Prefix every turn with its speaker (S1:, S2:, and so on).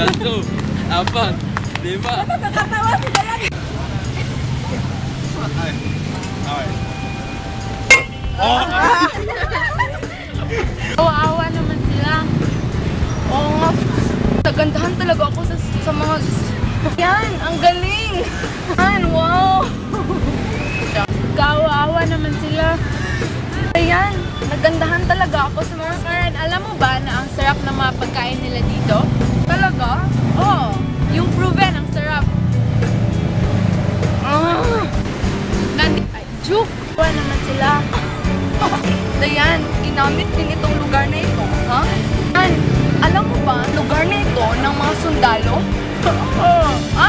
S1: tatlo, apat, lima.
S2: Nakakatawa si Dayan.
S3: Kawawa naman sila. Oo nga. Nagandahan talaga ako sa, sa mga... Yan, ang galing! Yan, wow! Kawawa naman sila. Ayan, nagandahan talaga ako sa mga... Karen, alam mo ba na ang sarap ng mga pagkain nila dito? Joke! Kawawa naman sila. Dayan, ginamit din itong lugar na ito, ha? Yan, alam mo ba, lugar na ito ng mga sundalo? Oo,